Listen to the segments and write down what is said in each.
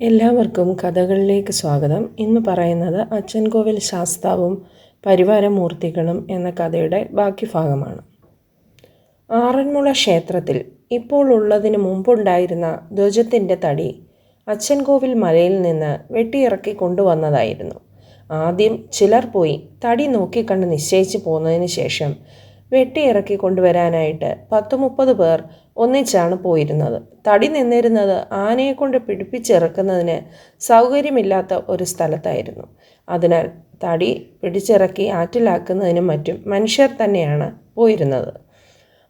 എല്ലാവർക്കും കഥകളിലേക്ക് സ്വാഗതം. ഇന്ന് പറയുന്നത് അച്ഛൻകോവിൽ ശാസ്താവും പരിവാരമൂർത്തികളും എന്ന കഥയുടെ ബാക്കി ഭാഗമാണ് ആറന്മുള ക്ഷേത്രത്തിൽ ഇപ്പോൾ ഉള്ളതിന് മുമ്പുണ്ടായിരുന്ന ധ്വജത്തിന്റെ തടി അച്ഛൻകോവിൽ മലയിൽ നിന്ന് വെട്ടിയിറക്കി കൊണ്ടുവന്നതായിരുന്നു. ആദ്യം ചിലർ പോയി തടി നോക്കിക്കണ്ട് നിശ്ചയിച്ച് പോന്നതിന് ശേഷം വെട്ടിയിറക്കി കൊണ്ടുവരാനായിട്ട് പത്ത് മുപ്പത് പേർ ഒന്നിച്ചാണ് പോയിരുന്നത്. തടി നിന്നിരുന്നത് ആനയെ കൊണ്ട് പിടിപ്പിച്ചിറക്കുന്നതിന് സൗകര്യമില്ലാത്ത ഒരു സ്ഥലത്തായിരുന്നു. അതിനാൽ തടി പിടിച്ചിറക്കി ആറ്റിലാക്കുന്നതിനും മറ്റും മനുഷ്യർ തന്നെയാണ് പോയിരുന്നത്.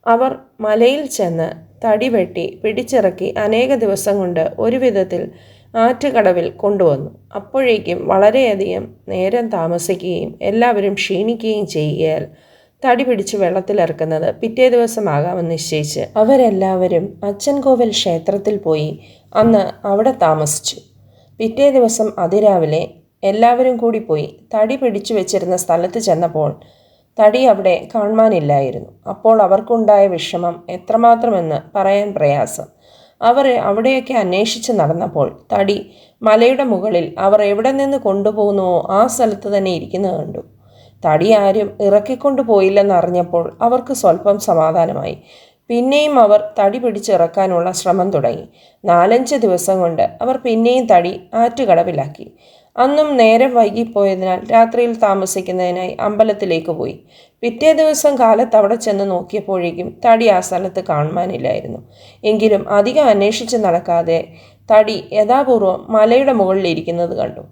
അവർ മലയിൽ ചെന്ന് തടി വെട്ടി പിടിച്ചിറക്കി അനേക ദിവസം കൊണ്ട് ഒരു വിധത്തിൽ ആറ്റുകടവിൽ കൊണ്ടുവന്നു. അപ്പോഴേക്കും വളരെയധികം നേരം താമസിക്കുകയും എല്ലാവരും ക്ഷീണിക്കുകയും ചെയ്യുകയാൽ തടി പിടിച്ച് വെള്ളത്തിലിറക്കുന്നത് പിറ്റേ ദിവസമാകാമെന്ന് നിശ്ചയിച്ച് അവരെല്ലാവരും അച്ചൻകോവിൽ ക്ഷേത്രത്തിൽ പോയി അന്ന് അവിടെ താമസിച്ചു. പിറ്റേ ദിവസം അതിരാവിലെ എല്ലാവരും കൂടി പോയി തടി പിടിച്ചു വെച്ചിരുന്ന സ്ഥലത്ത് ചെന്നപ്പോൾ തടി അവിടെ കാണുവാനില്ലായിരുന്നു. അപ്പോൾ അവർക്കുണ്ടായ വിഷമം എത്രമാത്രമെന്ന് പറയാൻ പ്രയാസം. അവർ അവിടെയൊക്കെ അന്വേഷിച്ച് നടന്നപ്പോൾ തടി മലയുടെ മുകളിൽ അവർ എവിടെ നിന്ന് കൊണ്ടുപോകുന്നുവോ ആ സ്ഥലത്ത് തന്നെ ഇരിക്കുന്നത് കണ്ടു. തടി ആരും ഇറക്കിക്കൊണ്ടു പോയില്ലെന്നറിഞ്ഞപ്പോൾ അവർക്ക് സ്വല്പം സമാധാനമായി. പിന്നെയും അവർ തടി പിടിച്ചിറക്കാനുള്ള ശ്രമം തുടങ്ങി. നാലഞ്ച് ദിവസം കൊണ്ട് അവർ പിന്നെയും തടി ആറ്റുകടവിലാക്കി. അന്നും നേരം വൈകിപ്പോയതിനാൽ രാത്രിയിൽ താമസിക്കുന്നതിനായി അമ്പലത്തിലേക്ക് പോയി. പിറ്റേ ദിവസം കാലത്ത് അവിടെ ചെന്ന് നോക്കിയപ്പോഴേക്കും തടി ആ സ്ഥലത്ത് കാണുവാനില്ലായിരുന്നു. എങ്കിലും അധികം അന്വേഷിച്ച് നടക്കാതെ തടി യഥാപൂർവം മലയുടെ മുകളിൽ ഇരിക്കുന്നത് കണ്ടു.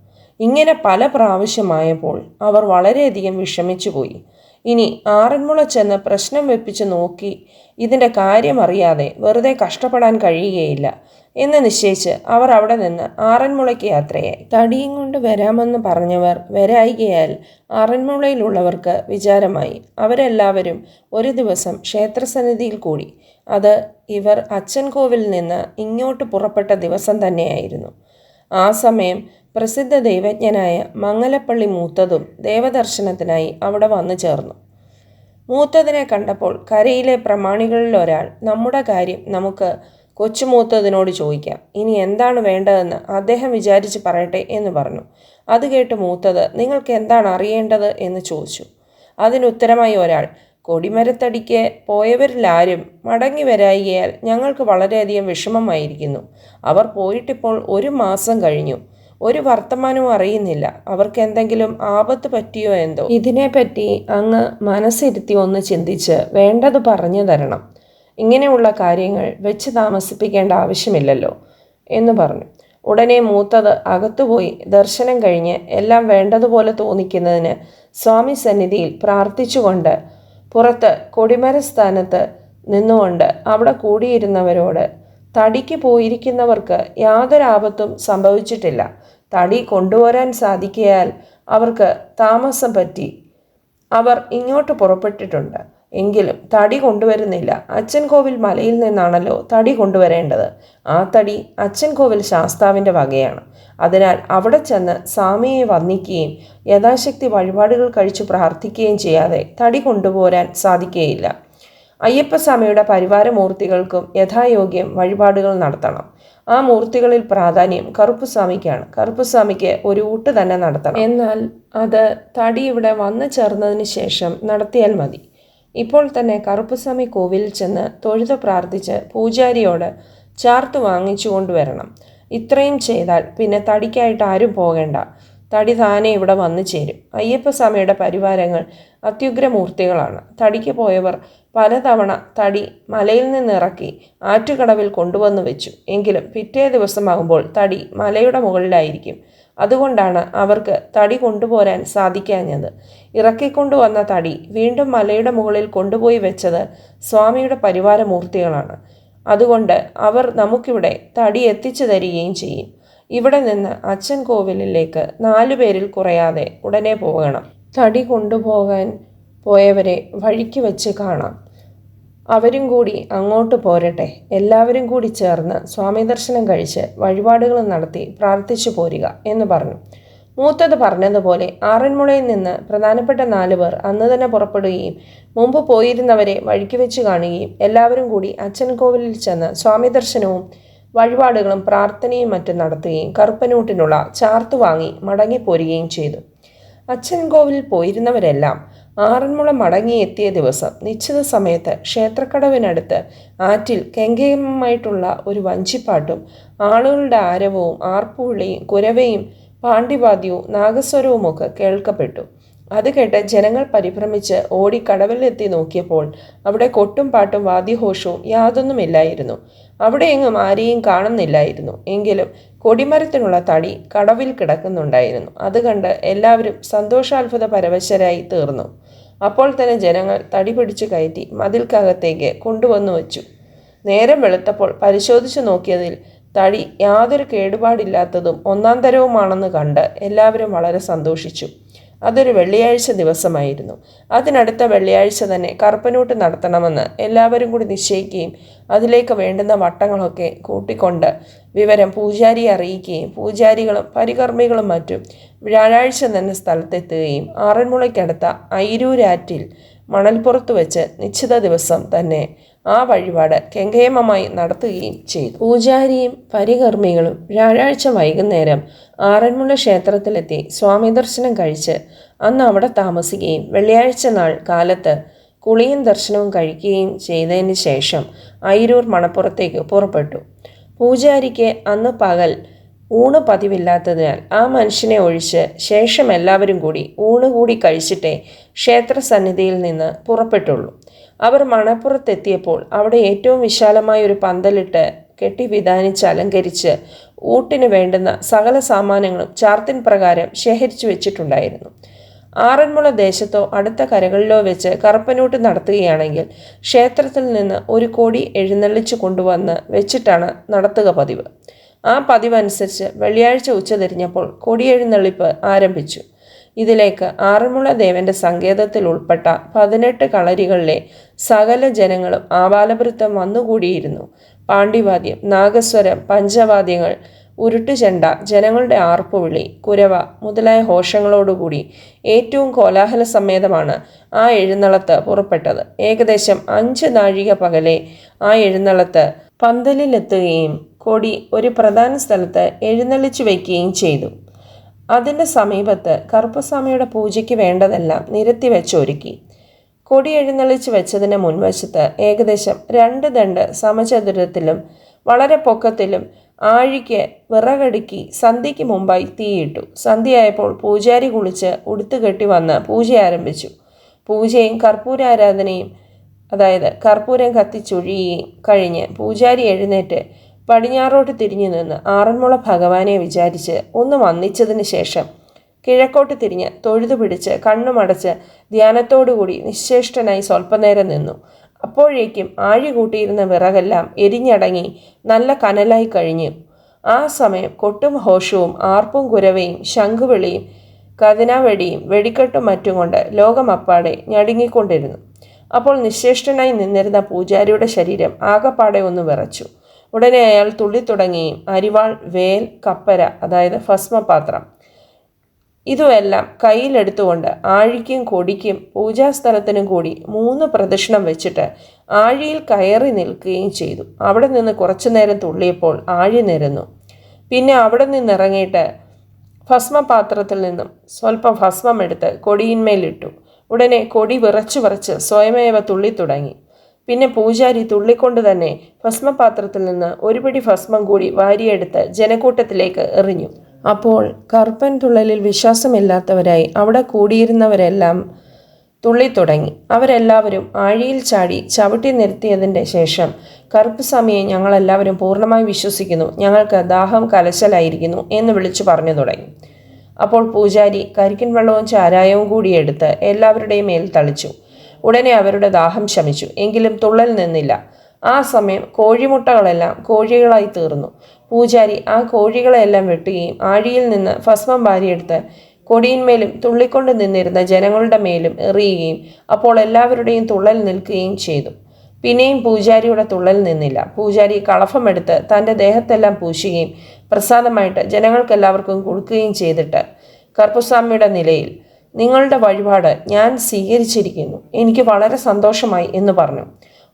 ഇങ്ങനെ പല പ്രാവശ്യമായപ്പോൾ അവർ വളരെയധികം വിഷമിച്ചുപോയി. ഇനി ആറന്മുള ചെന്ന് പ്രശ്നം വെപ്പിച്ച് നോക്കി ഇതിന്റെ കാര്യം അറിയാതെ വെറുതെ കഷ്ടപ്പെടാൻ കഴിയുകയില്ല എന്ന് നിശ്ചയിച്ച് അവർ അവിടെ നിന്ന് ആറന്മുളയ്ക്ക് യാത്രയായി. തടിയും കൊണ്ട് വരാമെന്ന് പറഞ്ഞവർ വരായികയാൽ ആറന്മുളയിലുള്ളവർക്ക് വിചാരമായി. അവരെല്ലാവരും ഒരു ദിവസം ക്ഷേത്രസന്നിധിയിൽ കൂടി. അത് ഇവർ അച്ഛൻ കോവിൽ നിന്ന് ഇങ്ങോട്ട് പുറപ്പെട്ട ദിവസം തന്നെയായിരുന്നു. ആ സമയം പ്രസിദ്ധ ദൈവജ്ഞനായ മംഗലപ്പള്ളി മൂത്തതും ദേവദർശനത്തിനായി അവിടെ വന്നു ചേർന്നു. മൂത്തതിനെ കണ്ടപ്പോൾ കരയിലെ പ്രമാണികളിൽ ഒരാൾ നമ്മുടെ കാര്യം നമുക്ക് കൊച്ചുമൂത്തതിനോട് ചോദിക്കാം. ഇനി എന്താണ് വേണ്ടതെന്ന് അദ്ദേഹം വിചാരിച്ച് പറയട്ടെ എന്ന് പറഞ്ഞു. അത് കേട്ട് മൂത്തത് നിങ്ങൾക്ക് എന്താണ് അറിയേണ്ടത്? എന്ന് ചോദിച്ചു. അതിനുത്തരമായി ഒരാൾ കൊടിമരത്തടിക്ക് പോയവരിലാരും മടങ്ങി വരായികയാൽ ഞങ്ങൾക്ക് വളരെയധികം വിഷമമായിരിക്കുന്നു. അവർ പോയിട്ടിപ്പോൾ ഒരു മാസം കഴിഞ്ഞു. ഒരു വർത്തമാനവും അറിയുന്നില്ല. അവർക്ക് എന്തെങ്കിലും ആപത്ത് പറ്റിയോ എന്തോ. ഇതിനെപ്പറ്റി അങ്ങ് മനസ്സിരുത്തി ഒന്ന് ചിന്തിച്ച് വേണ്ടത് പറഞ്ഞു തരണം. ഇങ്ങനെയുള്ള കാര്യങ്ങൾ വെച്ച് താമസിപ്പിക്കേണ്ട ആവശ്യമില്ലല്ലോ എന്ന് പറഞ്ഞു. ഉടനെ മൂത്തത് അകത്തുപോയി ദർശനം കഴിഞ്ഞ് എല്ലാം വേണ്ടതുപോലെ തോന്നിക്കുന്നതിന് സ്വാമി സന്നിധിയിൽ പ്രാർത്ഥിച്ചുകൊണ്ട് പുറത്ത് കൊടിമര സ്ഥാനത്ത് നിന്നുകൊണ്ട് അവിടെ കൂടിയിരുന്നവരോട് തടിക്ക് പോയിരിക്കുന്നവർക്ക് യാതൊരു ആപത്തും സംഭവിച്ചിട്ടില്ല. തടി കൊണ്ടുവരാൻ സാധിക്കയാൽ അവർക്ക് താമസം പറ്റി അവർ ഇങ്ങോട്ട് പുറപ്പെട്ടിട്ടുണ്ട്. എങ്കിലും തടി കൊണ്ടുവരുന്നില്ല. അച്ചൻകോവിൽ മലയിൽ നിന്നാണല്ലോ തടി കൊണ്ടുവരേണ്ടത്. ആ തടി അച്ചൻകോവിൽ ശാസ്താവിന്റെ വകയാണ്. അതിനാൽ അവിടെ ചെന്ന് സ്വാമിയെ വന്ദിക്കുകയും യഥാശക്തി വഴിപാടുകൾ കഴിച്ച് പ്രാർത്ഥിക്കുകയും ചെയ്യാതെ തടി കൊണ്ടുപോരാൻ സാധിക്കുകയില്ല അയ്യപ്പസ്വാമിയുടെ പരിവാരമൂർത്തികൾക്കും യഥായോഗ്യം വഴിപാടുകൾ നടത്തണം. ആ മൂർത്തികളിൽ പ്രാധാന്യം കറുപ്പുസ്വാമിക്കാണ്. കറുപ്പുസ്വാമിക്ക് ഒരു ഊട്ട് തന്നെ നടത്തണം. എന്നാൽ അത് തടി ഇവിടെ വന്നു ചേർന്നതിന് ശേഷം നടത്തിയാൽ മതി. ഇപ്പോൾ തന്നെ കറുപ്പുസ്വാമി കോവിലിൽ ചെന്ന് തൊഴുത് പ്രാർത്ഥിച്ച് പൂജാരിയോട് ചാർത്ത് വാങ്ങിച്ചു കൊണ്ടുവരണം. ഇത്രയും ചെയ്താൽ പിന്നെ തടിക്കായിട്ട് ആരും പോകേണ്ട. തടി താനെ ഇവിടെ വന്നു ചേരും. അയ്യപ്പസ്വാമിയുടെ പരിവാരങ്ങൾ അത്യുഗ്രമൂർത്തികളാണ്. തടിക്ക് പോയവർ പലതവണ തടി മലയിൽ നിന്നിറക്കി ആറ്റുകടവിൽ കൊണ്ടുവന്നു വെച്ചു. എങ്കിലും പിറ്റേ ദിവസമാകുമ്പോൾ തടി മലയുടെ മുകളിലായിരിക്കും. അതുകൊണ്ടാണ് അവർക്ക് തടി കൊണ്ടുപോരാൻ സാധിക്കാഞ്ഞത്. ഇറക്കിക്കൊണ്ടുവന്ന തടി വീണ്ടും മലയുടെ മുകളിൽ കൊണ്ടുപോയി വെച്ചത് സ്വാമിയുടെ പരിവാരമൂർത്തികളാണ്. അതുകൊണ്ട് അവർ നമുക്കിവിടെ തടി എത്തിച്ചു തരികയും ചെയ്യും. ഇവിടെ നിന്ന് അച്ഛൻ കോവിലിലേക്ക് നാലു പേരിൽ കുറയാതെ ഉടനെ പോകണം. തടി കൊണ്ടുപോകാൻ പോയവരെ വഴിക്ക് വെച്ച് കാണാം. അവരും കൂടി അങ്ങോട്ട് പോരട്ടെ. എല്ലാവരും കൂടി ചേർന്ന് സ്വാമി ദർശനം കഴിച്ച് വഴിപാടുകൾ നടത്തി പ്രാർത്ഥിച്ചു പോരുക എന്ന് പറഞ്ഞു. മൂത്തത് പറഞ്ഞതുപോലെ ആറന്മുളയിൽ നിന്ന് പ്രധാനപ്പെട്ട നാല് പേർ അന്ന് തന്നെ പുറപ്പെടുകയും മുമ്പ് പോയിരുന്നവരെ വഴിക്ക് വെച്ച് കാണുകയും എല്ലാവരും കൂടി അച്ഛൻ കോവിലിൽ ചെന്ന് സ്വാമി ദർശനവും വഴിപാടുകളും പ്രാർത്ഥനയും മറ്റും നടത്തുകയും കറുപ്പനൂട്ടിനുള്ള ചാർത്തു വാങ്ങി മടങ്ങിപ്പോരുകയും ചെയ്തു. അച്ഛൻ കോവിലിൽ പോയിരുന്നവരെല്ലാം ആറന്മുള മടങ്ങിയെത്തിയ ദിവസം നിശ്ചിത സമയത്ത് ക്ഷേത്രക്കടവിനടുത്ത് ആറ്റിൽ കെങ്കേമമായിട്ടുള്ള ഒരു വഞ്ചിപ്പാട്ടും ആളുകളുടെ ആരവവും ആർപ്പുവിളിയും കുരവയും പാണ്ഡിവാദ്യവും നാഗസ്വരവുമൊക്കെ കേൾക്കപ്പെട്ടു. അത് കേട്ട് ജനങ്ങൾ പരിഭ്രമിച്ച് ഓടി കടവിലെത്തി നോക്കിയപ്പോൾ അവിടെ കൊട്ടും പാട്ടും വാദ്യഘോഷവും യാതൊന്നുമില്ലായിരുന്നു. അവിടെയെങ്ങും ആരെയും കാണുന്നില്ലായിരുന്നു. എങ്കിലും കൊടിമരത്തിനുള്ള തടി കടവിൽ കിടക്കുന്നുണ്ടായിരുന്നു. അത് കണ്ട് എല്ലാവരും സന്തോഷാത്ഭുത പരവശരായി തീർന്നു. അപ്പോൾ തന്നെ ജനങ്ങൾ തടി പിടിച്ചു കയറ്റി മതിൽക്കകത്തേക്ക് കൊണ്ടുവന്നു വച്ചു. നേരം വെളുത്തപ്പോൾ പരിശോധിച്ചു നോക്കിയതിൽ തടി യാതൊരു കേടുപാടില്ലാത്തതും ഒന്നാം തരവുമാണെന്ന് കണ്ട് എല്ലാവരും വളരെ സന്തോഷിച്ചു. അതൊരു വെള്ളിയാഴ്ച ദിവസമായിരുന്നു. അതിനടുത്ത വെള്ളിയാഴ്ച തന്നെ കറുപ്പനൂട്ട് നടത്തണമെന്ന് എല്ലാവരും കൂടി നിശ്ചയിക്കുകയും അതിലേക്ക് വേണ്ടുന്ന വട്ടങ്ങളൊക്കെ കൂട്ടിക്കൊണ്ട് വിവരം പൂജാരിയെ അറിയിക്കുകയും പൂജാരികളും പരികർമ്മികളും മറ്റും വ്യാഴാഴ്ച തന്നെ സ്ഥലത്തെത്തുകയും ആറന്മുളയ്ക്കടുത്ത ഐരൂരാറ്റിൽ മണൽപ്പുറത്ത് വെച്ച് നിശ്ചിത ദിവസം തന്നെ ആ വഴിപാട് കെങ്കേമമായി നടത്തുകയും ചെയ്തു. പൂജാരിയും പരികർമ്മികളും വ്യാഴാഴ്ച വൈകുന്നേരം ആറന്മുള ക്ഷേത്രത്തിലെത്തി സ്വാമി ദർശനം കഴിച്ച് അന്ന് അവിടെ താമസിക്കുകയും വെള്ളിയാഴ്ച നാൾ കാലത്ത് കുളിയും ദർശനവും കഴിക്കുകയും ചെയ്തതിന് ശേഷം അയിരൂർ മണപ്പുറത്തേക്ക് പുറപ്പെട്ടു. പൂജാരിക്ക് അന്ന് പകൽ ഊണ് പതിവില്ലാത്തതിനാൽ ആ മനുഷ്യനെ ഒഴിച്ച് ശേഷം എല്ലാവരും കൂടി ഊണ് കൂടി കഴിച്ചിട്ടേ ക്ഷേത്ര സന്നിധിയിൽ നിന്ന് പുറപ്പെട്ടുള്ളൂ. അവർ മണപ്പുറത്തെത്തിയപ്പോൾ അവിടെ ഏറ്റവും വിശാലമായ ഒരു പന്തലിട്ട് കെട്ടി വിധാനിച്ച് അലങ്കരിച്ച് ഊട്ടിന് വേണ്ടുന്ന സകല സാമാനങ്ങളും ചാർത്തിൻ പ്രകാരം ശേഖരിച്ചു വെച്ചിട്ടുണ്ടായിരുന്നു. ആറന്മുള ദേശത്തോ അടുത്ത കരകളിലോ വെച്ച് കറുപ്പനൂട്ട് നടത്തുകയാണെങ്കിൽ ക്ഷേത്രത്തിൽ നിന്ന് ഒരു കോടി എഴുന്നള്ളിച്ചു കൊണ്ടുവന്ന് വെച്ചിട്ടാണ് നടത്തുക പതിവ്. ആ പതിവനുസരിച്ച് വെള്ളിയാഴ്ച ഉച്ചതിരിഞ്ഞപ്പോൾ കൊടിയെഴുന്നള്ളിപ്പ് ആരംഭിച്ചു. ഇതിലേക്ക് ആറന്മുള ദേവന്റെ സങ്കേതത്തിൽ ഉൾപ്പെട്ട പതിനെട്ട് കളരികളിലെ സകല ജനങ്ങളും ആബാലവൃത്തം വന്നുകൂടിയിരുന്നു. പാണ്ഡിവാദ്യം നാഗസ്വരം പഞ്ചവാദ്യങ്ങൾ ഉരുട്ടുചെണ്ട ജനങ്ങളുടെ ആർപ്പുവിളി കുരവ മുതലായ ഘോഷങ്ങളോടുകൂടി ഏറ്റവും കോലാഹല സമേതമാണ് ആ എഴുന്നള്ളത്ത് പുറപ്പെട്ടത്. ഏകദേശം അഞ്ച് നാഴിക പകലെ ആ എഴുന്നള്ളത്ത് പന്തലിലെത്തുകയും കൊടി ഒരു പ്രധാന സ്ഥലത്ത് എഴുന്നള്ളിച്ചു വയ്ക്കുകയും ചെയ്തു. അതിന്റെ സമീപത്ത് കറുപ്പസ്വാമിയുടെ പൂജയ്ക്ക് വേണ്ടതെല്ലാം നിരത്തി വെച്ചൊരുക്കി കൊടി എഴുന്നള്ളിച്ച് വെച്ചതിന് മുൻവശത്ത് ഏകദേശം രണ്ട് ദണ്ട് സമചതുരത്തിലും വളരെ പൊക്കത്തിലും ആഴിക്ക് വിറകടുക്കി സന്ധ്യയ്ക്ക് മുമ്പായി തീയിട്ടു. സന്ധ്യയായപ്പോൾ പൂജാരി കുളിച്ച് ഉടുത്തുകെട്ടി വന്ന് പൂജ ആരംഭിച്ചു. പൂജയും കർപ്പൂരാരാധനയും അതായത് കർപ്പൂരം കത്തിച്ചൊഴിയുകയും കഴിഞ്ഞ് പൂജാരി എഴുന്നേറ്റ് പടിഞ്ഞാറോട്ട് തിരിഞ്ഞു നിന്ന് ആറന്മുള ഭഗവാനെ വിചാരിച്ച് ഒന്ന് വന്നിച്ചതിന് ശേഷം കിഴക്കോട്ട് തിരിഞ്ഞ് തൊഴുതു പിടിച്ച് കണ്ണുമടച്ച് ധ്യാനത്തോടുകൂടി നിശ്ചേഷ്ടനായി സ്വല്പനേരം നിന്നു. അപ്പോഴേക്കും ആഴി കൂട്ടിയിരുന്ന വിറകെല്ലാം എരിഞ്ഞടങ്ങി നല്ല കനലായി കഴിഞ്ഞു. ആ സമയം കൊട്ടും ഹോഷവും ആർപ്പും കുരവയും ശംഖുവിളിയും കതിനാവെടിയും വെടിക്കെട്ടും മറ്റും കൊണ്ട് ലോകമപ്പാടെ ഞടുങ്ങിക്കൊണ്ടിരുന്നു. അപ്പോൾ നിശ്ചേഷ്ടനായി നിന്നിരുന്ന പൂജാരിയുടെ ശരീരം ആകപ്പാടെ ഒന്ന് വിറച്ചു. ഉടനെ അയാൾ തുള്ളി തുടങ്ങി അരിവാൾ വേൽ കപ്പര അതായത് ഭസ്മപാത്രം. ഇതുമെല്ലാം കയ്യിലെടുത്തുകൊണ്ട് ആഴിക്കും കൊടിക്കും പൂജാസ്ഥലത്തിനും കൂടി മൂന്ന് പ്രദക്ഷിണം വെച്ചിട്ട് ആഴിയിൽ കയറി നിൽക്കുകയും ചെയ്തു. അവിടെ നിന്ന് കുറച്ചു നേരം തുള്ളിയപ്പോൾ ആഴി നിരന്നു. പിന്നെ അവിടെ നിന്നിറങ്ങിയിട്ട് ഭസ്മപാത്രത്തിൽ നിന്നും സ്വല്പം ഭസ്മം എടുത്ത് കൊടിയിന്മേലിട്ടു ഉടനെ കൊടി വിറച്ചു വിറച്ച് സ്വയമേവ തുള്ളിത്തുടങ്ങി. പിന്നെ പൂജാരി തുള്ളിക്കൊണ്ട് തന്നെ ഭസ്മപാത്രത്തിൽ നിന്ന് ഒരു പിടി ഭസ്മം കൂടി വാരിയെടുത്ത് ജനക്കൂട്ടത്തിലേക്ക് എറിഞ്ഞു. അപ്പോൾ കറുപ്പൻ തുള്ളലിൽ വിശ്വാസമില്ലാത്തവരായി അവിടെ കൂടിയിരുന്നവരെല്ലാം തുള്ളിത്തുടങ്ങി. അവരെല്ലാവരും ആഴിയിൽ ചാടി ചവിട്ടി നിർത്തിയതിന്റെ ശേഷം കറുപ്പുസ്വാമിയെ ഞങ്ങളെല്ലാവരും പൂർണമായി വിശ്വസിക്കുന്നു. ഞങ്ങൾക്ക് ദാഹം കലശലായിരിക്കുന്നു എന്ന് വിളിച്ചു പറഞ്ഞു തുടങ്ങി. അപ്പോൾ പൂജാരി കരിക്കിൻ വെള്ളവും ചാരായവും കൂടി എടുത്ത് എല്ലാവരുടെയും മേൽ തളിച്ചു. ഉടനെ അവരുടെ ദാഹം ശമിച്ചു. എങ്കിലും തുള്ളൽ നിന്നില്ല. ആ സമയം കോഴിമുട്ടകളെല്ലാം കോഴികളായി തീർന്നു. പൂജാരി ആ കോഴികളെല്ലാം വെട്ടുകയും ആഴിയിൽ നിന്ന് ഭസ്മം വാരിയെടുത്ത് കൊടിയിന്മേലും തുള്ളിക്കൊണ്ട് നിന്നിരുന്ന ജനങ്ങളുടെ മേലും എറിയുകയും അപ്പോൾ എല്ലാവരുടെയും തുള്ളൽ നിൽക്കുകയും ചെയ്തു. പിന്നെയും പൂജാരിയുടെ തുള്ളൽ നിന്നില്ല. പൂജാരി കളഫമെടുത്ത് തന്റെ ദേഹത്തെല്ലാം പൂശുകയും പ്രസാദമായിട്ട് ജനങ്ങൾക്കെല്ലാവർക്കും കൊടുക്കുകയും ചെയ്തിട്ട് കർപ്പുസ്വാമിയുടെ നിലയിൽ നിങ്ങളുടെ വഴിപാട് ഞാൻ സ്വീകരിച്ചിരിക്കുന്നു. എനിക്ക് വളരെ സന്തോഷമായി എന്ന് പറഞ്ഞു.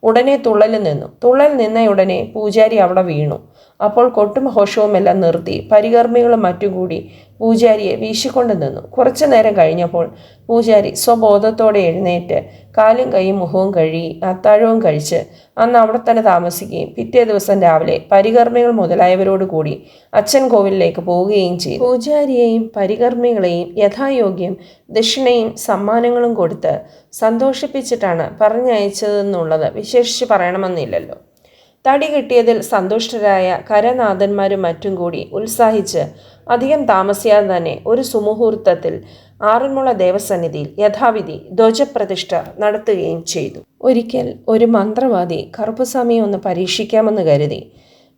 ഉടനെ തുള്ളൽ നിന്നു. തുള്ളൽ നിന്നയുടനെ പൂജാരി അവിടെ വീണു. അപ്പോൾ കൊട്ടും ഹോഷവുമെല്ലാം നിർത്തി. പരികർമ്മികളും മറ്റും കൂടി പൂജാരിയെ വീശിക്കൊണ്ട് നിന്നു. കുറച്ചു നേരം കഴിഞ്ഞപ്പോൾ പൂജാരി സ്വബോധത്തോടെ എഴുന്നേറ്റ് കാലും കൈയും മുഖവും കഴുകി അത്താഴവും കഴിച്ച് അന്ന് അവിടെ തന്നെ താമസിക്കുകയും പിറ്റേ ദിവസം രാവിലെ പരികർമ്മികൾ മുതലായവരോട് കൂടി അച്ഛൻ കോവിലിലേക്ക് പോവുകയും ചെയ്തു. പൂജാരിയെയും പരികർമ്മികളെയും യഥായോഗ്യം ദക്ഷിണയും സമ്മാനങ്ങളും കൊടുത്ത് സന്തോഷിപ്പിച്ചിട്ടാണ് പറഞ്ഞയച്ചതെന്നുള്ളത് വിശേഷിച്ച് പറയണമെന്നില്ലല്ലോ. തടി കിട്ടിയതിൽ സന്തുഷ്ടരായ കരനാഥന്മാരും മറ്റും കൂടി ഉത്സാഹിച്ച് അധികം താമസിയാതെ തന്നെ ഒരു സുമുഹൂർത്തത്തിൽ ആറന്മുള ദേവസന്നിധിയിൽ യഥാവിധി ധ്വജപ്രതിഷ്ഠ നടത്തുകയും ചെയ്തു. ഒരിക്കൽ ഒരു മന്ത്രവാദി കറുപ്പുസ്വാമിയെ ഒന്ന് പരീക്ഷിക്കാമെന്ന് കരുതി.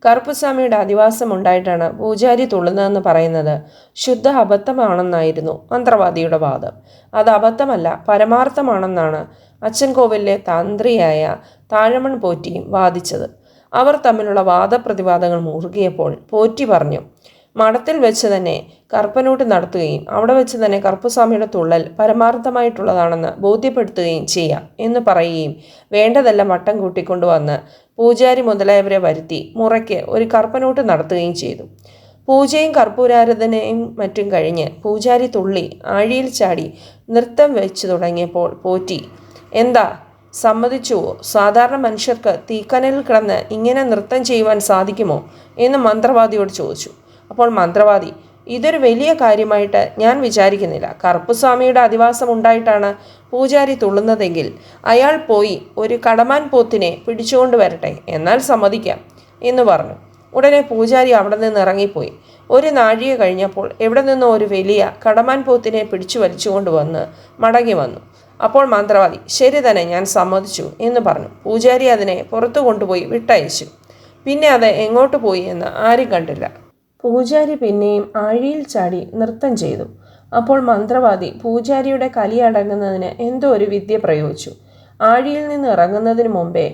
കറുപ്പുസ്വാമിയുടെ അധിവാസം ഉണ്ടായിട്ടാണ് പൂജാരി തുള്ളുന്നതെന്ന് പറയുന്നത് ശുദ്ധ അബദ്ധമാണെന്നായിരുന്നു മന്ത്രവാദിയുടെ വാദം. അത് അബദ്ധമല്ല പരമാർത്ഥമാണെന്നാണ് അച്ഛൻ കോവിലിലെ തന്ത്രിയായ താഴമൺ പോറ്റിയും വാദിച്ചത്. അവർ തമ്മിലുള്ള വാദപ്രതിവാദങ്ങൾ മുറുകിയപ്പോൾ പോറ്റി പറഞ്ഞു മഠത്തിൽ വെച്ച് തന്നെ കർപ്പനോട്ട് നടത്തുകയും അവിടെ വെച്ച് തന്നെ കർപ്പുസ്വാമിയുടെ തുള്ളൽ പരമാർത്ഥമായിട്ടുള്ളതാണെന്ന് ബോധ്യപ്പെടുത്തുകയും ചെയ്യാം എന്ന് പറയുകയും വേണ്ടതെല്ലാം വട്ടം കൂട്ടിക്കൊണ്ടുവന്ന് പൂജാരി മുതലായവരെ വരുത്തി മുറയ്ക്ക് ഒരു കർപ്പനോട്ട് നടത്തുകയും ചെയ്തു. പൂജയും കർപ്പൂരാരാധനയും മറ്റും കഴിഞ്ഞ് പൂജാരി തുള്ളി ആഴിയിൽ ചാടി നൃത്തം വെച്ചു തുടങ്ങിയപ്പോൾ പോറ്റി എന്താ സമ്മതിച്ചുവോ? സാധാരണ മനുഷ്യർക്ക് തീക്കനലിൽ കിടന്ന് ഇങ്ങനെ നൃത്തം ചെയ്യുവാൻ സാധിക്കുമോ? എന്ന് മന്ത്രവാദിയോട് ചോദിച്ചു. അപ്പോൾ മന്ത്രവാദി ഇതൊരു വലിയ കാര്യമായിട്ട് ഞാൻ വിചാരിക്കുന്നില്ല. കറുപ്പുസ്വാമിയുടെ അധിവാസം ഉണ്ടായിട്ടാണ് പൂജാരി തുള്ളുന്നതെങ്കിൽ അയാൾ പോയി ഒരു കടമാൻ പോത്തിനെ പിടിച്ചുകൊണ്ട് വരട്ടെ. എന്നാൽ സമ്മതിക്കാം എന്ന് പറഞ്ഞു. ഉടനെ പൂജാരി അവിടെ നിന്ന് ഇറങ്ങിപ്പോയി. ഒരു നാഴിക കഴിഞ്ഞപ്പോൾ എവിടെ നിന്നോ ഒരു വലിയ കടമാൻ പോത്തിനെ പിടിച്ചു വലിച്ചുകൊണ്ട് വന്ന് മടങ്ങി വന്നു. അപ്പോൾ മന്ത്രവാദി ശരി തന്നെ ഞാൻ സമ്മതിച്ചു എന്ന് പറഞ്ഞു. പൂജാരി അതിനെ പുറത്തു കൊണ്ടുപോയി വിട്ടയച്ചു. പിന്നെ അത് എങ്ങോട്ട് പോയി എന്ന് ആരും കണ്ടില്ല. പൂജാരി പിന്നെയും ആഴിയിൽ ചാടി നൃത്തം ചെയ്തു. അപ്പോൾ മന്ത്രവാദി പൂജാരിയുടെ കലി അടങ്ങുന്നതിന് എന്തോ ഒരു വിദ്യ പ്രയോഗിച്ചു. ആഴിയിൽ നിന്ന് ഇറങ്ങുന്നതിന് മുമ്പേ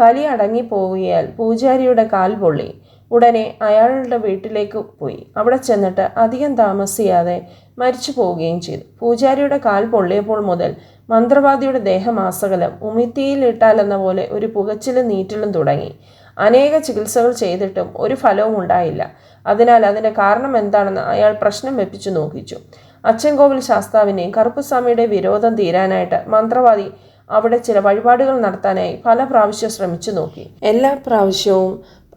കലി അടങ്ങിപ്പോവുകയാൽ പൂജാരിയുടെ കാൽ പൊള്ളി. ഉടനെ അയാളുടെ വീട്ടിലേക്ക് പോയി. അവിടെ ചെന്നിട്ട് അധികം താമസിയാതെ മരിച്ചു പോവുകയും ചെയ്തു. പൂജാരിയുടെ കാൽ പൊള്ളിയപ്പോൾ മുതൽ മന്ത്രവാദിയുടെ ദേഹമാസകലം ഉമിത്തിയിൽ ഇട്ടാലെന്ന പോലെ ഒരു പുകച്ചിലും നീറ്റിലും തുടങ്ങി. അനേക ചികിത്സകൾ ചെയ്തിട്ടും ഒരു ഫലവും ഉണ്ടായില്ല. അതിനാൽ അതിന്റെ കാരണം എന്താണെന്ന് അയാൾ പ്രശ്നം വെപ്പിച്ചു നോക്കിച്ചു. അച്ചൻകോവിൽ ശാസ്താവിനെയും കറുപ്പസ്വാമിയുടെ വിരോധം തീരാനായിട്ട് മന്ത്രവാദി അവിടെ ചില വഴിപാടുകൾ നടത്താനായി പല പ്രാവശ്യം ശ്രമിച്ചു നോക്കി. എല്ലാ പ്രാവശ്യവും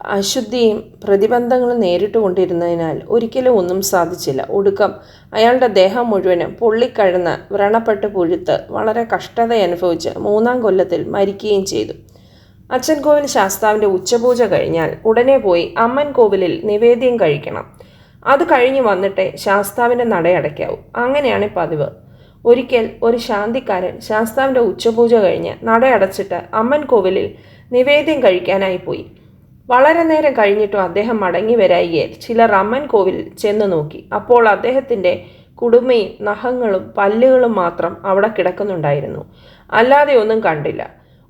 അശുദ്ധിയും പ്രതിബന്ധങ്ങളും നേരിട്ടുകൊണ്ടിരുന്നതിനാൽ ഒരിക്കലും ഒന്നും സാധിച്ചില്ല. ഒടുക്കം അയാളുടെ ദേഹം മുഴുവനും പൊള്ളിക്കഴന്ന് വ്രണപ്പെട്ട് പുഴുത്ത് വളരെ കഷ്ടത അനുഭവിച്ച് മൂന്നാം കൊല്ലത്തിൽ മരിക്കുകയും ചെയ്തു. അച്ഛൻ കോവിൽ ശാസ്താവിന്റെ ഉച്ചപൂജ കഴിഞ്ഞാൽ ഉടനെ പോയി അമ്മൻ കോവിലിൽ നിവേദ്യം കഴിക്കണം. അത് കഴിഞ്ഞ് വന്നിട്ടേ ശാസ്താവിന്റെ നടയടയ്ക്കാവൂ അങ്ങനെയാണ് പതിവ്. ഒരിക്കൽ ഒരു ശാന്തിക്കാരൻ ശാസ്താവിന്റെ ഉച്ചപൂജ കഴിഞ്ഞ് നടയടച്ചിട്ട് അമ്മൻ കോവിലിൽ നിവേദ്യം കഴിക്കാനായി പോയി. വളരെ നേരം കഴിഞ്ഞിട്ടും അദ്ദേഹം മടങ്ങി വരായികയിൽ ചിലർ അമ്മൻ കോവിൽ ചെന്നു നോക്കി. അപ്പോൾ അദ്ദേഹത്തിന്റെ കുടുമയും നഖങ്ങളും പല്ലുകളും മാത്രം അവിടെ കിടക്കുന്നുണ്ടായിരുന്നു. അല്ലാതെ ഒന്നും കണ്ടില്ല.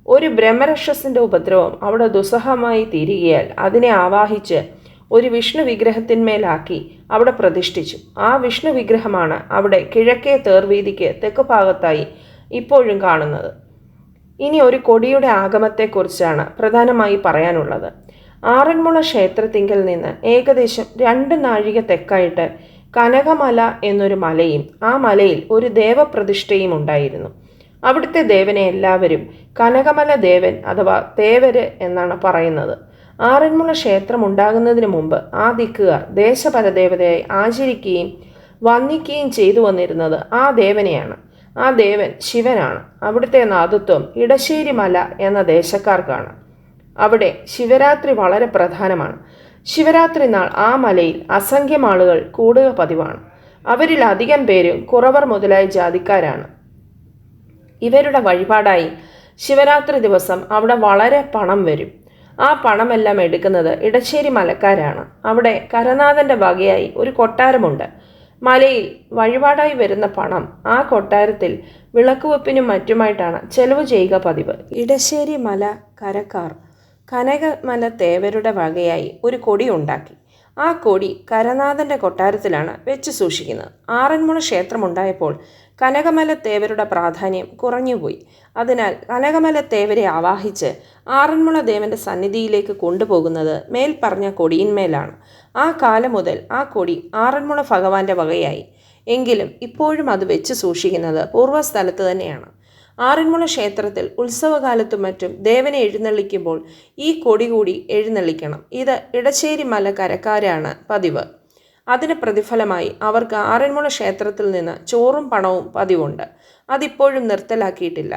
ഒരു ബ്രഹ്മരക്ഷസിന്റെ ഉപദ്രവം അവിടെ ദുസ്സഹമായി തീരുകയാൽ അതിനെ ആവാഹിച്ച് ഒരു വിഷ്ണു വിഗ്രഹത്തിന്മേലാക്കി അവിടെ പ്രതിഷ്ഠിച്ചു. ആ വിഷ്ണു വിഗ്രഹമാണ് അവിടെ കിഴക്കേ തേർവീതിക്ക് തെക്ക് ഭാഗത്തായി ഇപ്പോഴും കാണുന്നത്. ഇനി ഒരു കൊടിയുടെ ആഗമത്തെക്കുറിച്ചാണ് പ്രധാനമായി പറയാനുള്ളത്. ആറന്മുള ക്ഷേത്രത്തിങ്കിൽ നിന്ന് ഏകദേശം രണ്ട് നാഴിക തെക്കായിട്ട് കനകമല എന്നൊരു മലയും ആ മലയിൽ ഒരു ദേവപ്രതിഷ്ഠയും ഉണ്ടായിരുന്നു. അവിടുത്തെ ദേവനെ എല്ലാവരും കനകമല ദേവൻ അഥവാ തേവര് എന്നാണ് പറയുന്നത്. ആറന്മുള ക്ഷേത്രം ഉണ്ടാകുന്നതിന് മുമ്പ് ആ ദിക്കുകാർ ദേശപരദേവതയായി ആചരിക്കുകയും വന്ദിക്കുകയും ചെയ്തു വന്നിരുന്നത് ആ ദേവനെയാണ്. ആ ദേവൻ ശിവനാണ്. അവിടുത്തെ നാഥത്വം ഇടശ്ശേരി മല എന്ന ദേശക്കാർക്കാണ്. അവിടെ ശിവരാത്രി വളരെ പ്രധാനമാണ്. ശിവരാത്രി നാൾ ആ മലയിൽ അസംഖ്യം ആളുകൾ കൂടുക പതിവാണ്. അവരിൽ അധികം പേരും കുറവർ മുതലായ ജാതിക്കാരാണ്. ഇവരുടെ വഴിപാടായി ശിവരാത്രി ദിവസം അവിടെ വളരെ പണം വരും. ആ പണമെല്ലാം എടുക്കുന്നത് ഇടശ്ശേരി മലക്കാരാണ്. അവിടെ കരനാഥന്റെ വകയായി ഒരു കൊട്ടാരമുണ്ട്. മലയിൽ വഴിപാടായി വരുന്ന പണം ആ കൊട്ടാരത്തിൽ വിളക്കുവെപ്പിനും മറ്റുമായിട്ടാണ് ചെലവ് ചെയ്യുക പതിവ്. ഇടശ്ശേരി മല കരക്കാർ കനകമല തേവരുടെ വകയായി ഒരു കൊടി ഉണ്ടാക്കി. ആ കൊടി കരനാഥന്റെ കൊട്ടാരത്തിലാണ് വെച്ച് സൂക്ഷിക്കുന്നത്. ആറന്മുള ക്ഷേത്രമുണ്ടായപ്പോൾ കനകമല തേവരുടെ പ്രാധാന്യം കുറഞ്ഞുപോയി. അതിനാൽ കനകമല തേവരെ ആവാഹിച്ച് ആറന്മുള ദേവന്റെ സന്നിധിയിലേക്ക് കൊണ്ടുപോകുന്നത് മേൽപ്പറഞ്ഞ കൊടിയിന്മേലാണ്. ആ കാലം മുതൽ ആ കൊടി ആറന്മുള ഭഗവാന്റെ വകയായി. എങ്കിലും ഇപ്പോഴും അത് വെച്ച് സൂക്ഷിക്കുന്നത് പൂർവസ്ഥലത്ത് തന്നെയാണ്. ആറന്മുള ക്ഷേത്രത്തിൽ ഉത്സവകാലത്തും മറ്റും ദേവനെ എഴുന്നള്ളിക്കുമ്പോൾ ഈ കൊടി കൂടി എഴുന്നള്ളിക്കണം. ഇത് ഇടശ്ശേരി മല കരക്കാരാണ് പതിവ്. അതിന് പ്രതിഫലമായി അവർക്ക് ആറന്മുള ക്ഷേത്രത്തിൽ നിന്ന് ചോറും പണവും പതിവുണ്ട്. അതിപ്പോഴും നിർത്തലാക്കിയിട്ടില്ല.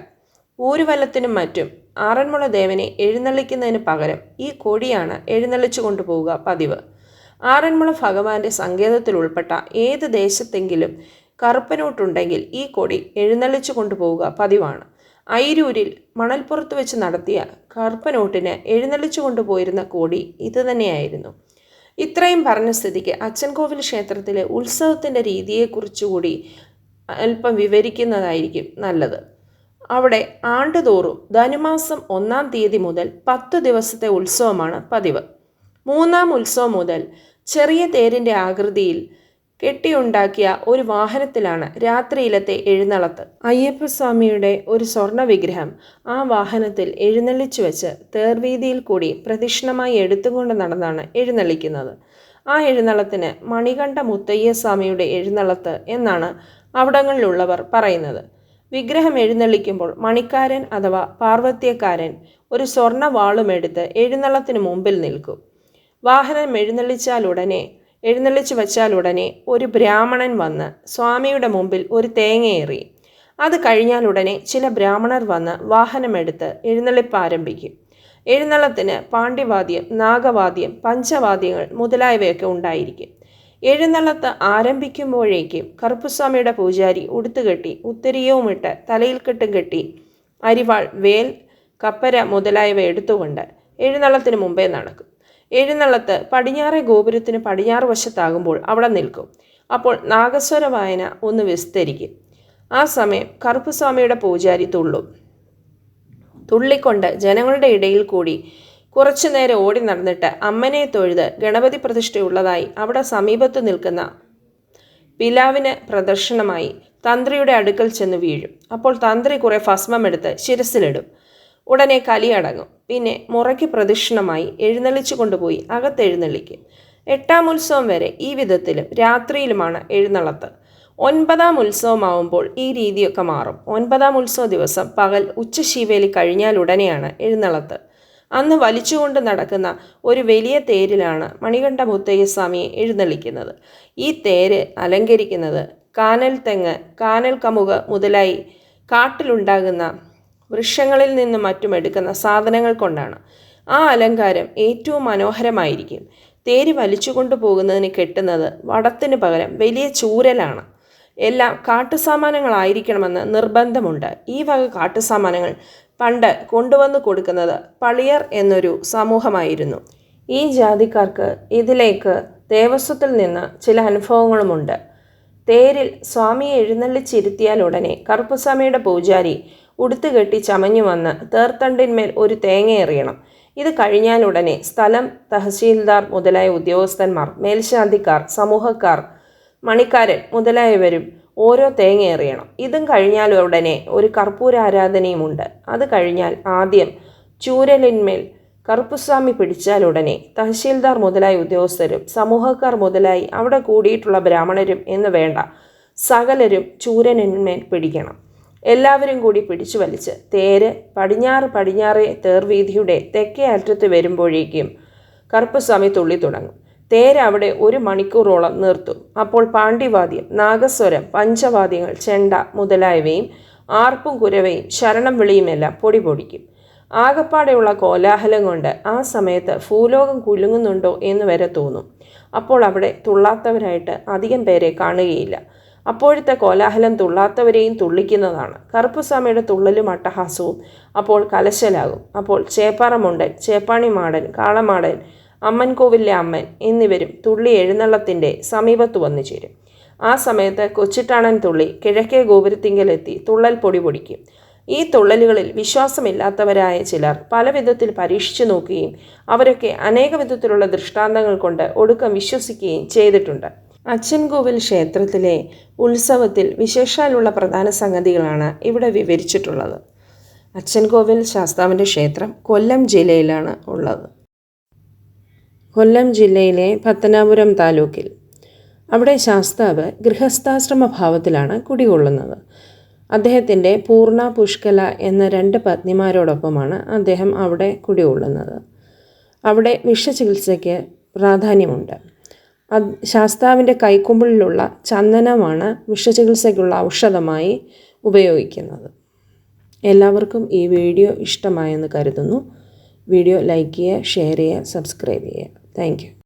ഊരുവലത്തിനും മറ്റും ആറന്മുള ദേവനെ എഴുന്നള്ളിക്കുന്നതിന് പകരം ഈ കൊടിയാണ് എഴുന്നള്ളിച്ചു കൊണ്ടുപോവുക പതിവ്. ആറന്മുള ഭഗവാന്റെ സങ്കേതത്തിൽ ഉൾപ്പെട്ട ഏത് ദേശത്തെങ്കിലും കറുപ്പനോട്ടുണ്ടെങ്കിൽ ഈ കൊടി എഴുന്നള്ളിച്ചു കൊണ്ടുപോവുക പതിവാണ്. ഐരൂരിൽ മണൽപ്പുറത്ത് വെച്ച് നടത്തിയ കറുപ്പനോട്ടിന് എഴുന്നള്ളിച്ചു കൊണ്ടുപോയിരുന്ന കോടി ഇതുതന്നെയായിരുന്നു. ഇത്രയും പറഞ്ഞ സ്ഥിതിക്ക് അച്ഛൻകോവിൽ ക്ഷേത്രത്തിലെ ഉത്സവത്തിന്റെ രീതിയെക്കുറിച്ചുകൂടി അല്പം വിവരിക്കുന്നതായിരിക്കും നല്ലത്. അവിടെ ആണ്ടുതോറും ധനുമാസം ഒന്നാം തീയതി മുതൽ പത്ത് ദിവസത്തെ ഉത്സവമാണ് പതിവ്. മൂന്നാം ഉത്സവം മുതൽ ചെറിയ തേരിന്റെ ആകൃതിയിൽ കെട്ടിയുണ്ടാക്കിയ ഒരു വാഹനത്തിലാണ് രാത്രിയിലത്തെ എഴുന്നള്ളത്ത്. അയ്യപ്പസ്വാമിയുടെ ഒരു സ്വർണ വിഗ്രഹം ആ വാഹനത്തിൽ എഴുന്നള്ളിച്ചു വെച്ച് തേർവീതിയിൽ കൂടി പ്രദക്ഷിണമായി എടുത്തുകൊണ്ട് നടന്നാണ് എഴുന്നള്ളിക്കുന്നത്. ആ എഴുന്നള്ളത്തിന് മണികണ്ഠ മുത്തയ്യ സ്വാമിയുടെ എഴുന്നള്ളത്ത് എന്നാണ് അവിടങ്ങളിലുള്ളവർ പറയുന്നത്. വിഗ്രഹം എഴുന്നള്ളിക്കുമ്പോൾ മണിക്കാരൻ അഥവാ പാർവത്യക്കാരൻ ഒരു സ്വർണ വാളുമെടുത്ത് എഴുന്നള്ളത്തിന് മുമ്പിൽ നിൽക്കും. വാഹനം എഴുന്നള്ളിച്ചാലുടനെ എഴുന്നള്ളിച്ചു വച്ചാലുടനെ ഒരു ബ്രാഹ്മണൻ വന്ന് സ്വാമിയുടെ മുമ്പിൽ ഒരു തേങ്ങയേറി അത് കഴിഞ്ഞാലുടനെ ചില ബ്രാഹ്മണർ വന്ന് വാഹനമെടുത്ത് എഴുന്നള്ളിപ്പ് ആരംഭിക്കും. എഴുന്നള്ളത്തിന് പാണ്ഡ്യവാദ്യം നാഗവാദ്യം പഞ്ചവാദ്യങ്ങൾ മുതലായവയൊക്കെ ഉണ്ടായിരിക്കും. എഴുന്നള്ളത്ത് ആരംഭിക്കുമ്പോഴേക്കും കറുപ്പുസ്വാമിയുടെ പൂജാരി ഉടുത്തുകെട്ടി ഉത്തരീയവുമിട്ട് തലയിൽ കെട്ടും കെട്ടി അരിവാൾ വേൽ കപ്പര മുതലായവ എടുത്തുകൊണ്ട് എഴുന്നള്ളത്തിന് മുമ്പേ നടക്കും. എഴുന്നള്ളത്ത് പടിഞ്ഞാറെ ഗോപുരത്തിന് പടിഞ്ഞാറ് വശത്താകുമ്പോൾ അവിടെ നിൽക്കും. അപ്പോൾ നാഗസ്വര വായന ഒന്ന് വിസ്തരിക്കും. ആ സമയം കറുപ്പുസ്വാമിയുടെ പൂജാരി തുള്ളും. തുള്ളിക്കൊണ്ട് ജനങ്ങളുടെ ഇടയിൽ കൂടി കുറച്ചു നേരം ഓടി നടന്നിട്ട് അമ്മനെ തൊഴുത് ഗണപതി പ്രതിഷ്ഠയുള്ളതായി അവിടെ സമീപത്ത് നിൽക്കുന്ന പിലാവിന് പ്രദർശനമായി തന്ത്രിയുടെ അടുക്കൽ ചെന്ന് വീഴും. അപ്പോൾ തന്ത്രി കുറെ ഭസ്മമെടുത്ത് ശിരസിലിടും. ഉടനെ കലിയടങ്ങും പിന്നെ മുറയ്ക്ക് പ്രദക്ഷിണമായി എഴുന്നള്ളിച്ചു കൊണ്ടുപോയി അകത്തെഴുന്നള്ളിക്കും എട്ടാം ഉത്സവം വരെ ഈ വിധത്തിലും രാത്രിയിലുമാണ് എഴുന്നള്ളത്ത്. ഒൻപതാം ഉത്സവമാവുമ്പോൾ ഈ രീതിയൊക്കെ മാറും. ഒൻപതാം ഉത്സവ ദിവസം പകൽ ഉച്ചശീവേലി കഴിഞ്ഞാൽ ഉടനെയാണ് എഴുന്നള്ളത്ത്. അന്ന് വലിച്ചുകൊണ്ട് നടക്കുന്ന ഒരു വലിയ തേരിലാണ് മണികണ്ഠ മുത്തയ്യസ്വാമിയെ എഴുന്നള്ളിക്കുന്നത്. ഈ തേര് അലങ്കരിക്കുന്നത് കാനൽ തെങ്ങ് കാനൽ കമുക മുതലായി കാട്ടിലുണ്ടാകുന്ന വൃക്ഷങ്ങളിൽ നിന്നും മറ്റും എടുക്കുന്ന സാധനങ്ങൾ കൊണ്ടാണ്. ആ അലങ്കാരം ഏറ്റവും മനോഹരമായിരിക്കും. തേര് വലിച്ചുകൊണ്ടു പോകുന്നതിന് കെട്ടുന്നത് വടത്തിന് പകരം വലിയ ചൂരലാണ്. എല്ലാം കാട്ടുസാമാനങ്ങളായിരിക്കണമെന്ന് നിർബന്ധമുണ്ട്. ഈ വക കാട്ടുസാമാനങ്ങൾ പണ്ട് കൊണ്ടുവന്ന് കൊടുക്കുന്നത് പളിയർ എന്നൊരു സമൂഹമായിരുന്നു. ഈ ജാതിക്കാർക്ക് ഇതിലേക്ക് ദേവസ്വത്തിൽ നിന്ന് ചില അനുഭവങ്ങളുമുണ്ട്. തേരിൽ സ്വാമിയെ എഴുന്നള്ളിച്ചിരുത്തിയാൽ ഉടനെ കറുപ്പസ്വാമിയുടെ പൂജാരി ഉടുത്തുകെട്ടി ചമഞ്ഞു വന്ന് തേർത്തണ്ടിന്മേൽ ഒരു തേങ്ങ എറിയണം. ഇത് കഴിഞ്ഞാലുടനെ സ്ഥലം തഹസീൽദാർ മുതലായ ഉദ്യോഗസ്ഥന്മാർ മേൽശാന്തിക്കാർ സമൂഹക്കാർ മണിക്കാരൻ മുതലായവരും ഓരോ തേങ്ങ എറിയണം. ഇതും കഴിഞ്ഞാൽ ഉടനെ ഒരു കർപ്പൂര ആരാധനയുമുണ്ട് അത് കഴിഞ്ഞാൽ ആദ്യം ചൂരലിന്മേൽ കറുപ്പുസ്വാമി പിടിച്ചാൽ ഉടനെ തഹസീൽദാർ മുതലായ ഉദ്യോഗസ്ഥരും സമൂഹക്കാർ മുതലായി അവിടെ കൂടിയിട്ടുള്ള ബ്രാഹ്മണരും എന്ന് വേണ്ട സകലരും ചൂരനിന്മേൽ പിടിക്കണം. എല്ലാവരും കൂടി പിടിച്ചു വലിച്ച് തേര് പടിഞ്ഞാറ് പടിഞ്ഞാറേ തേർവീതിയുടെ തെക്കേ അറ്റത്ത് വരുമ്പോഴേക്കും കറുപ്പസ്വാമി തുള്ളി തുടങ്ങും. തേര് അവിടെ ഒരു മണിക്കൂറോളം നിർത്തും. അപ്പോൾ പാണ്ഡിവാദ്യം നാഗസ്വരം പഞ്ചവാദ്യങ്ങൾ ചെണ്ട മുതലായവയും ആർപ്പും കുരവയും ശരണം വിളിയുമെല്ലാം പൊടി പൊടിക്കും. ആകപ്പാടെയുള്ള കോലാഹലം കൊണ്ട് ആ സമയത്ത് ഭൂലോകം കുലുങ്ങുന്നുണ്ടോ എന്ന് വരെ തോന്നും. അപ്പോൾ അവിടെ തുള്ളാത്തവരായിട്ട് അധികം പേരെ കാണുകയില്ല. അപ്പോഴത്തെ കോലാഹലം തുള്ളാത്തവരെയും തുള്ളിക്കുന്നതാണ്. കറുപ്പുസ്വാമിയുടെ തുള്ളലും അട്ടഹാസവും അപ്പോൾ കലശലാകും. അപ്പോൾ ചേപ്പാറമുണ്ടൻ ചേപ്പാണി മാടൻ കാളമാടൻ അമ്മൻകോവിലെ അമ്മൻ എന്നിവരും തുള്ളി എഴുന്നള്ളത്തിന്റെ സമീപത്ത് വന്നു ചേരും. ആ സമയത്ത് കൊച്ചിട്ടാണൻ തുള്ളി കിഴക്കേ ഗോപുരത്തിങ്കലെത്തി തുള്ളൽ പൊടി പൊടിക്കും. ഈ തുള്ളലുകളിൽ വിശ്വാസമില്ലാത്തവരായ ചിലർ പല വിധത്തിൽ പരീക്ഷിച്ചു നോക്കുകയും അവരൊക്കെ അനേക വിധത്തിലുള്ള ദൃഷ്ടാന്തങ്ങൾ കൊണ്ട് ഒടുക്കം വിശ്വസിക്കുകയും ചെയ്തിട്ടുണ്ട്. അച്ചൻകോവിൽ ക്ഷേത്രത്തിലെ ഉത്സവത്തിൽ വിശേഷാലുള്ള പ്രധാന സംഗതികളാണ് ഇവിടെ വിവരിച്ചിട്ടുള്ളത്. അച്ചൻകോവിൽ ശാസ്താവിന്റെ ക്ഷേത്രം കൊല്ലം ജില്ലയിലാണ് ഉള്ളത്. കൊല്ലം ജില്ലയിലെ പത്തനാപുരം താലൂക്കിൽ. അവിടെ ശാസ്താവ് ഗൃഹസ്ഥാശ്രമ ഭാവത്തിലാണ് കുടികൊള്ളുന്നത്. അദ്ദേഹത്തിന്റെ പൂർണ പുഷ്കല എന്ന രണ്ട് പത്നിമാരോടൊപ്പമാണ് അദ്ദേഹം അവിടെ കുടികൊള്ളുന്നത്. അവിടെ വിഷചികിത്സയ്ക്ക് പ്രാധാന്യമുണ്ട്. ശാസ്താവിന്റെ കൈക്കുമ്പിളിലുള്ള ചന്ദനമാണ് വിഷചികിത്സയ്ക്കുള്ള ഔഷധമായി ഉപയോഗിക്കുന്നത്. എല്ലാവർക്കും ഈ വീഡിയോ ഇഷ്ടമായെന്ന് കരുതുന്നു. വീഡിയോ ലൈക്ക് ചെയ്യുക ഷെയർ ചെയ്യുക സബ്സ്ക്രൈബ് ചെയ്യുക. താങ്ക്